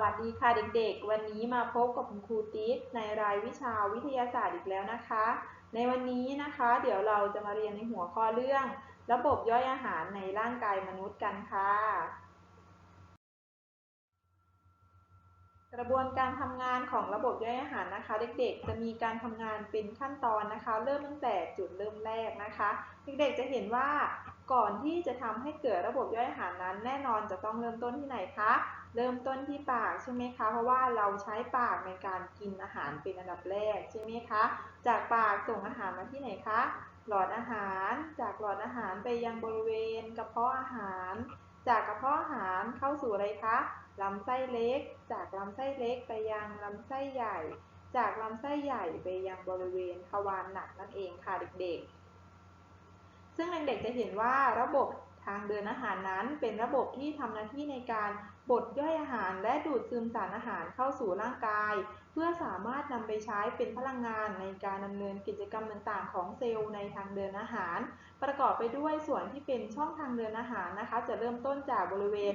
วัสดีค่ะเด็กๆ วันนี้มาพบกับคุณครูติ๊กในรายวิชาวิทยาศาสตร์อีกแล้วนะคะ ในวันนี้นะคะ เดี๋ยวเราจะมาเรียนในหัวข้อเรื่อง ระบบย่อยอาหารในร่างกายมนุษย์กันค่ะ กระบวนการทำงานของระบบย่อยอาหารนะคะ เด็กๆ จะมีการทำงานเป็นขั้นตอนนะคะ เริ่มตั้งแต่จุดเริ่มแรกนะคะ เด็กๆ จะเห็นว่าก่อนที่จะทำให้เกิดระบบย่อยอาหารนั้น แน่นอนจะต้องเริ่มต้นที่ไหนคะ เริ่มต้นที่ปากใช่ไหมคะ เพราะว่าเราใช้ปากในการกินอาหารเป็นอันดับแรกใช่ไหมคะ จากปากส่งอาหารมาที่ไหนคะ หลอดอาหาร จากหลอดอาหารไปยังบริเวณกระเพาะอาหาร จากกระเพาะอาหารเข้าสู่อะไรคะลำไส้เล็ก จากลำไส้เล็กไปยังลำไส้ใหญ่ จากลำไส้ใหญ่ไปยังบริเวณทวารหนักนั่นเองค่ะเด็กๆ ซึ่งเด็กๆจะเห็นว่าระบบทางเดินอาหารนั้นเป็นระบบที่ทำหน้าที่ในการ บดย่อยอาหารและดูดซึมสารอาหารเข้าสู่ร่างกาย เพื่อสามารถนำไปใช้เป็นพลังงานในการดำเนินกิจกรรมต่างๆ ของเซลล์ในทางเดินอาหาร ประกอบไปด้วยส่วนที่เป็นช่องทางเดินอาหารนะคะ จะเริ่มต้นจากบริเวณ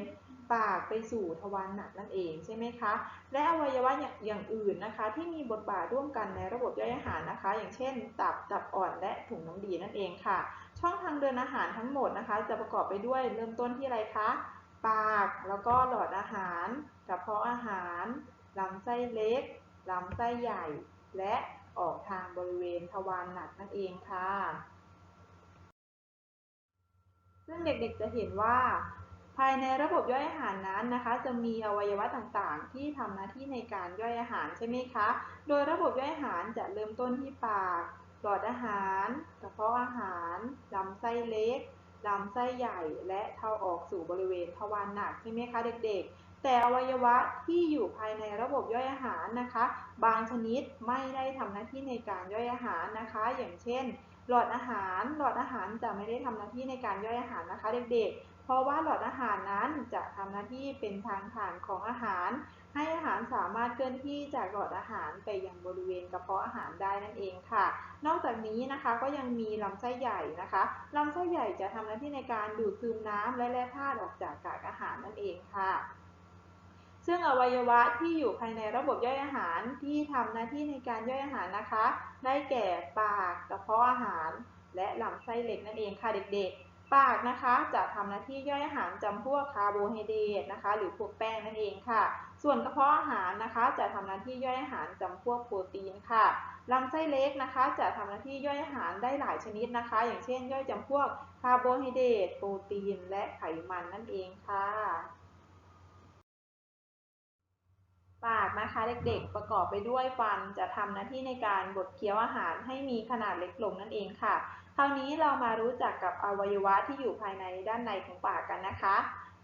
ปากไปสู่ทวารหนักนั่นเองใช่ไหมคะ และอวัยวะอย่างอื่นนะคะ ที่มีบทบาทร่วมกันในระบบย่อยอาหารนะคะ อย่างเช่น ตับตับอ่อนและถุงน้ำดีนั่นเองค่ะ ช่องทางเดินอาหารทั้งหมดนะคะ จะประกอบไปด้วยเริ่มต้นที่อะไรคะ ปาก แล้วก็หลอดอาหารกระเพาะอาหารลำไส้เล็กลำไส้ใหญ่ และออกทางบริเวณทวารหนักนั่นเองค่ะ ซึ่งเด็กๆจะเห็นว่า ภายในระบบย่อยอาหารนั้นนะคะ จะมีอวัยวะต่างๆ ที่ทำหน้าที่ในการย่อยอาหารใช่ไหมคะ โดยระบบย่อยอาหารจะเริ่มต้นที่ปาก หลอดอาหาร กระเพาะอาหารลำไส้เล็ก ลำไส้ใหญ่และเท้าออกสู่บริเวณทวารหนักใช่ไหมคะเด็กๆ แต่อวัยวะที่อยู่ภายในระบบย่อยอาหารนะคะ บางชนิดไม่ได้ทำหน้าที่ในการย่อยอาหารนะคะ อย่างเช่น หลอดอาหาร หลอดอาหารจะไม่ได้ทำหน้าที่ในการย่อยอาหารนะคะ เด็กๆ เพราะว่าหลอดอาหารนั้นจะทำหน้าที่เป็นทางผ่านของอาหาร ให้อาหารสามารถเคลื่อนที่จากหลอดอาหารไปยังบริเวณกระเพาะอาหารได้นั่นเองค่ะ นอกจากนี้นะคะก็ยังมีลำไส้ใหญ่นะคะลำไส้ใหญ่จะทำหน้าที่ในการดูดซึมน้ำและแร่ธาตุออกจากกากอาหารนั่นเองค่ะซึ่งอวัยวะที่อยู่ภายในระบบย่อยอาหารที่ทำหน้าที่ในการย่อยอาหารนะคะ ได้แก่ปาก กระเพาะอาหาร และลำไส้เล็กนั่นเองค่ะเด็กๆ ปากนะคะจะทำหน้าที่ย่อยอาหารจำพวกคาร์โบไฮเดรตนะคะ หรือพวกแป้งนั่นเองค่ะ ส่วนกระเพาะอาหารนะคะ จะทำหน้าที่ย่อยอาหารจำพวกโปรตีนค่ะลำไส้เล็กนะคะ จะทำหน้าที่ย่อยอาหารได้หลายชนิดนะคะ อย่างเช่น ย่อยจำพวกคาร์โบไฮเดรตโปรตีน และไขมันนั่นเองค่ะ ปากนะคะเด็กๆประกอบไปด้วยฟันจะทำหน้าที่ในการบดเคี้ยวอาหารให้มีขนาดเล็กลงนั่นเองค่ะ คราวนี้เรามารู้จักกับอวัยวะที่อยู่ภายในด้านในของปากกันนะคะ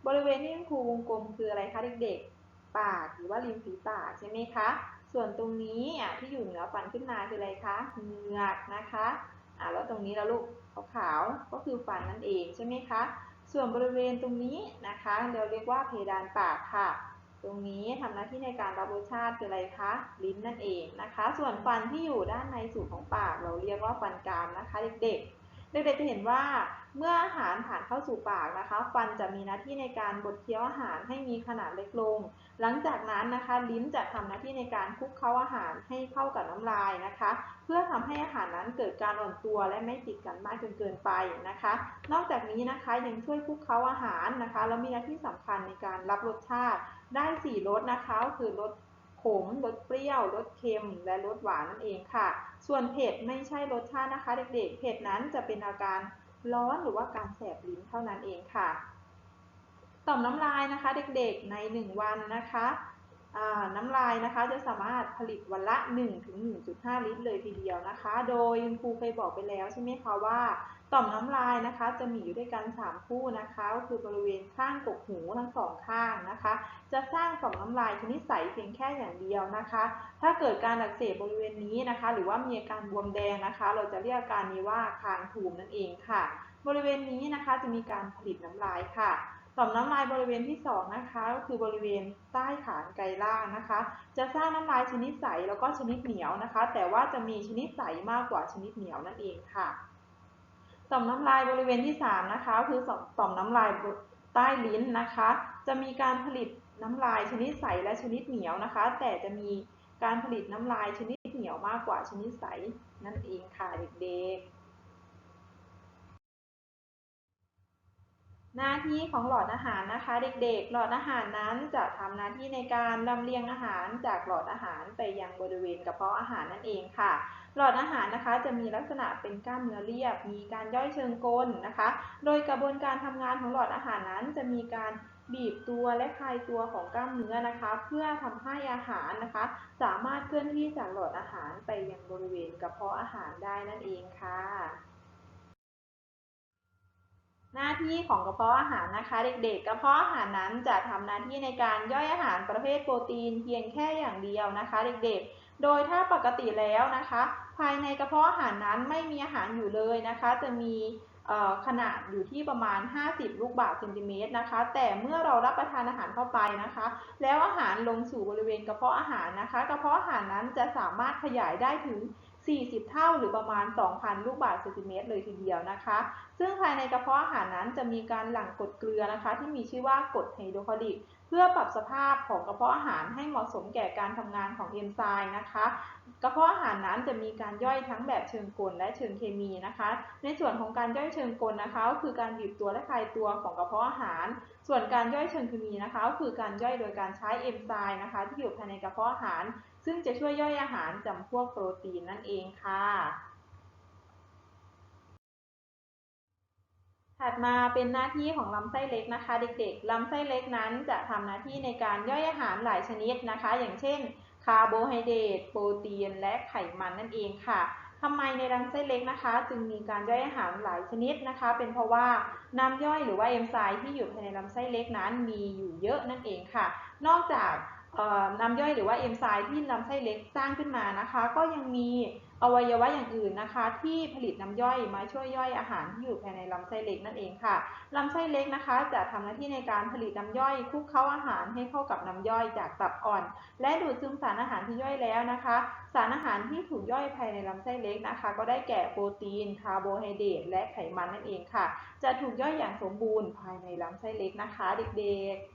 บริเวณที่ครูวงกลมคืออะไรคะเด็กๆ ปากหรือว่าริมฝีปากใช่ไหมคะ ส่วนตรงนี้อะที่อยู่เหนือฟันขึ้นมาคืออะไรคะเหงือกนะคะอ่าแล้วตรงนี้แล้วลูกขาวๆก็คือฟันนั่นเองใช่ไหมคะ ส่วนบริเวณตรงนี้นะคะ เราเรียกว่าเพดานปากค่ะ ตรงนี้ทำหน้าที่ในการรับรสชาติคืออะไรคะ ลิ้นนั่นเองนะคะ ส่วนฟันที่อยู่ด้านในสูงของปาก เราเรียกว่าฟันกรามนะคะ เด็กๆ เด็กๆจะเห็นว่า เมื่ออาหารผ่านเข้าสู่ปากนะคะ ฟันจะมีหน้าที่ในการบดเคี้ยวอาหารให้มีขนาดเล็กลง หลังจากนั้นนะคะ ลิ้นจะทำหน้าที่ในการคลุกเค้าอาหารให้เข้ากับน้ำลายนะคะ เพื่อทำให้อาหารนั้นเกิดการอ่อนตัวและไม่ติดกันมากจนเกินไปนะคะ นอกจากนี้นะคะยังช่วยคลุกเค้าอาหารนะคะแล้วมีหน้าที่สำคัญในการรับรสชาติ ได้สี่รสนะคะก็คือรสขมรสเปรี้ยวรสเค็ม และรสหวานนั่นเองค่ะ ส่วนเผ็ดไม่ใช่รสชาตินะคะ เด็กๆ เผ็ดนั้นจะเป็นอาการ ร้อนหรือว่าการแสบลิ้นเท่านั้นเองค่ะ ต่อมน้ำลายนะคะเด็กๆใน 1 วันนะคะน้ำลายนะคะจะสามารถผลิตวันละ 1-1.5 ลิตรเลยทีเดียวนะคะ โดยคุณครูเคยบอกไปแล้วใช่ไหมคะว่า ต่อมน้ำลายนะคะ จะมีอยู่ด้วยกัน 3 คู่นะคะ ก็คือบริเวณข้างกกหูทั้งสองข้างนะคะ จะสร้างต่อมน้ำลายชนิดใสเพียงแค่อย่างเดียวนะคะ ถ้าเกิดการอักเสบบริเวณนี้นะคะ หรือว่ามีอาการบวมแดงนะคะ เราจะเรียกอาการนี้ว่าคางทูมนั่นเองค่ะ บริเวณนี้นะคะจะมีการผลิตน้ำลายค่ะต่อมน้ำลายบริเวณที่ 2 นะคะก็คือบริเวณใต้ฐานไกล่างนะคะ จะสร้างน้ำลายชนิดใสแล้วก็ชนิดเหนียวนะคะ แต่ว่าจะมีชนิดใสมากกว่าชนิดเหนียวนั่นเองค่ะ ต่อมน้ำลายบริเวณที่ 3 นะคะ คือต่อมน้ำลายใต้ลิ้นนะคะ จะมีการผลิตน้ำลายชนิดใสและชนิดเหนียวนะคะ แต่จะมีการผลิตน้ำลายชนิดเหนียวมากกว่าชนิดใสนั่นเองค่ะเด็กๆ หน้าที่ของหลอดอาหารนะคะเด็กๆ หลอดอาหารนั้นจะทำหน้าที่ในการลำเลียงอาหารจากหลอดอาหารไปยังบริเวณกระเพาะอาหารนั่นเองค่ะ หลอดอาหารนะคะจะมีลักษณะเป็นกล้ามเนื้อเรียบ มีการย่อยเชิงกลนะคะ โดยกระบวนการทำงานของหลอดอาหารนั้น จะมีการบีบตัวและคลายตัวของกล้ามเนื้อนะคะ เพื่อทำให้อาหารนะคะ สามารถเคลื่อนที่จากหลอดอาหารไปยังบริเวณกระเพาะอาหารได้นั่นเองค่ะ หน้าที่ของกระเพาะอาหารนะคะ เด็กๆ กระเพาะอาหารนั้นจะทำหน้าที่ในการย่อยอาหารประเภทโปรตีนเพียงแค่อย่างเดียวนะคะ เด็กๆ โดยถ้าปกติแล้วนะคะ ภายในกระเพาะอาหารนั้นไม่มีอาหารอยู่เลยนะคะ จะมีขนาดอยู่ที่ประมาณ 50 ลูกบาศก์เซนติเมตรนะคะ แต่เมื่อเรารับประทานอาหารเข้าไปนะคะ แล้วอาหารลงสู่บริเวณกระเพาะอาหารนะคะ กระเพาะอาหารนั้นจะสามารถขยายได้ถึง 40 เท่าหรือประมาณ 2,000 ลูกบาศก์เซนติเมตรเลยทีเดียวนะคะ ซึ่งภายในกระเพาะอาหารนั้นจะมีการหลั่งกรดเกลือนะคะ ที่มีชื่อว่ากรดไฮโดรคลอริก เพื่อปรับสภาพของกระเพาะอาหารให้เหมาะสมแก่การทำงานของเอนไซม์นะคะ กระเพาะอาหารนั้นจะมีการย่อยทั้งแบบเชิงกลและเชิงเคมีนะคะ ในส่วนของการย่อยเชิงกลนะคะก็คือการบีบตัวและคลายตัวของกระเพาะอาหาร ส่วนการย่อยเชิงเคมีนะคะก็คือการย่อยโดยการใช้เอนไซม์นะคะ ที่อยู่ภายในกระเพาะอาหาร ซึ่งจะช่วยย่อยอาหารจำพวกโปรตีนนั่นเองค่ะ ถัดมาเป็นหน้าที่ของลำไส้เล็กนะคะ เด็กๆ ลำไส้เล็กนั้นจะทำหน้าที่ในการย่อยอาหารหลายชนิดนะคะ อย่างเช่น คาร์โบไฮเดรต โปรตีน และไขมันนั่นเองค่ะทำไมในลำไส้เล็กนะคะ จึงมีการย่อยอาหารหลายชนิดนะคะ เป็นเพราะว่าน้ำย่อยหรือว่าเอนไซม์ที่อยู่ภายในลำไส้เล็กนั้นมีอยู่เยอะนั่นเองค่ะ นอกจาก น้ำย่อยหรือว่าเอนไซม์ที่ลำไส้เล็กสร้างขึ้นมานะคะ ก็ยังมีอวัยวะอย่างอื่นนะคะ ที่ผลิตน้ำย่อยมาช่วยย่อยอาหารที่อยู่ภายในลำไส้เล็กนั่นเองค่ะลำไส้เล็กนะคะ จะทำหน้าที่ในการผลิตน้ำย่อยคลุกเคล้าอาหารให้เข้ากับน้ำย่อยจากตับอ่อน และดูดซึมสารอาหารที่ย่อยแล้วนะคะ สารอาหารที่ถูกย่อยภายในลำไส้เล็กนะคะ ก็ได้แก่โปรตีนคาร์โบไฮเดรตและไขมันนั่นเองค่ะ จะถูกย่อยอย่างสมบูรณ์ภายในลำไส้เล็กนะคะ เด็กๆ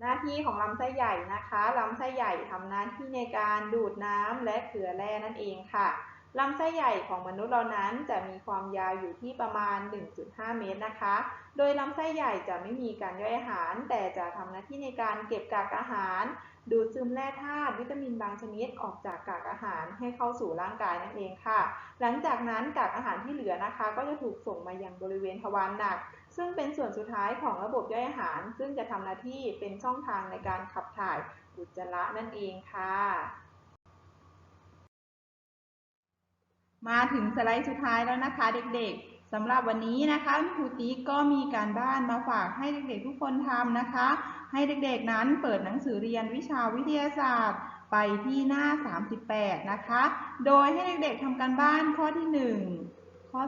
หน้าที่ของลำไส้ใหญ่นะคะลำไส้ใหญ่ทำหน้าที่ในการดูดน้ำและเกลือแร่นั่นเองค่ะลำไส้ใหญ่ของมนุษย์เรานั้นจะมีความยาวอยู่ที่ประมาณ 1.5 เมตรนะคะ โดยลำไส้ใหญ่จะไม่มีการย่อยอาหาร แต่จะทำหน้าที่ในการเก็บกากอาหาร ดูดซึมแร่ธาตุวิตามินบางชนิดออกจากกากอาหารให้เข้าสู่ร่างกายนั่นเองค่ะ หลังจากนั้นกากอาหารที่เหลือนะคะ ก็จะถูกส่งมายังบริเวณทวารหนัก ซึ่งเป็นส่วนสุดท้ายของระบบย่อยอาหาร ซึ่งจะทำหน้าที่เป็นช่องทางในการขับถ่ายอุจจาระนั่นเองค่ะ มาถึงสไลด์สุดท้ายแล้วนะคะเด็กๆสำหรับวันนี้นะคะคุณครูติ๊กก็มีการบ้านมาฝากให้เด็กๆทุกคนทำนะคะ ให้เด็กๆนั้นเปิดหนังสือเรียนวิชาวิทยาศาสตร์ไปที่หน้า 38 นะคะ โดยให้เด็กๆทำการบ้านข้อที่ 1 ข้อ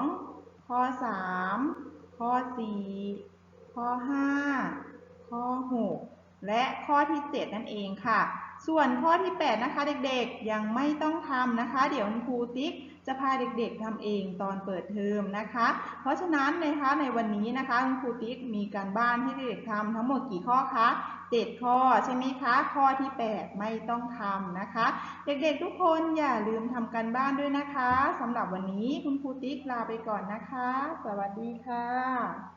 2 ข้อ 3 ข้อ 4 ข้อ 5 ข้อ 6 และข้อที่ 7 นั่นเองค่ะ ส่วนข้อที่ 8 นะคะเด็กๆ ยังไม่ต้องทำนะคะ เดี๋ยวคุณครูติ๊ก จะพาเด็กๆทำเองตอนเปิดเทอมนะคะ เพราะฉะนั้นนะคะในวันนี้นะคะคุณครูติ๊กมีการบ้านที่เด็กๆทำทั้งหมดกี่ข้อคะ7ข้อใช่ไหมคะ ข้อที่ 8 ไม่ต้องทำนะคะ เด็กๆทุกคนอย่าลืมทำการบ้านด้วยนะคะสำหรับวันนี้คุณครูติ๊กลาไปก่อนนะคะ สวัสดีค่ะ